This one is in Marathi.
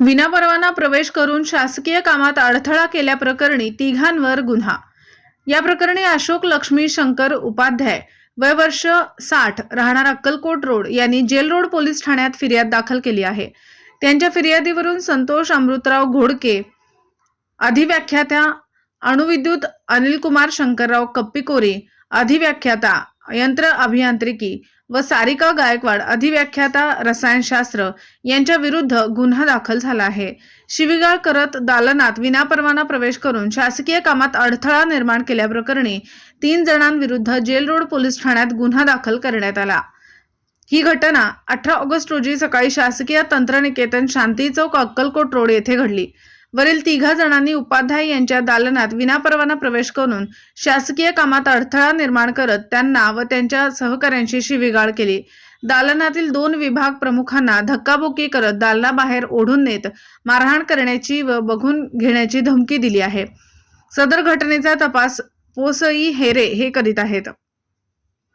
विनापरवाना प्रवेश करून शासकीय कामात अडथळा केल्याप्रकरणी तिघांवर गुन्हा. या प्रकरणी अशोक लक्ष्मी शंकर उपाध्याय वय वर्ष साठ राहणार अक्कलकोट रोड यांनी जेल रोड पोलीस ठाण्यात फिर्याद दाखल केली आहे. त्यांच्या फिर्यादीवरून संतोष अमृतराव घोडके अधिव्याख्यात्या अणुविद्युत अनिलकुमार शंकरराव कप्पिकोरे अधिव्याख्याता यंत्र अभियांत्रिकी व सारिका गायकवाड अधिव्याख्याता रसायनशास्त्र यांच्या विरुद्ध गुन्हा दाखल झाला आहे. शिवीगाळ करत दालनात विनापरवाना प्रवेश करून शासकीय कामात अडथळा निर्माण केल्याप्रकरणी तीन जणांविरुद्ध जेल रोड पोलीस ठाण्यात गुन्हा दाखल करण्यात आला. ही घटना अठरा ऑगस्ट रोजी सकाळी शासकीय तंत्रनिकेतन शांती चौक अक्कलकोट रोड येथे घडली. वरील तिघा जणांनी उपाध्याय यांच्या दालनात विनापरवाना प्रवेश करून शासकीय कामात अडथळा निर्माण करत त्यांना व त्यांच्या सहकाऱ्यांशी शिवीगाळ केली. दालनातील दोन विभाग प्रमुखांना धक्काबुक्की करत दालनाबाहेर ओढून नेत मारहाण करण्याची व बघून घेण्याची धमकी दिली आहे. सदर घटनेचा तपास पोसई हेरे हे करीत आहेत.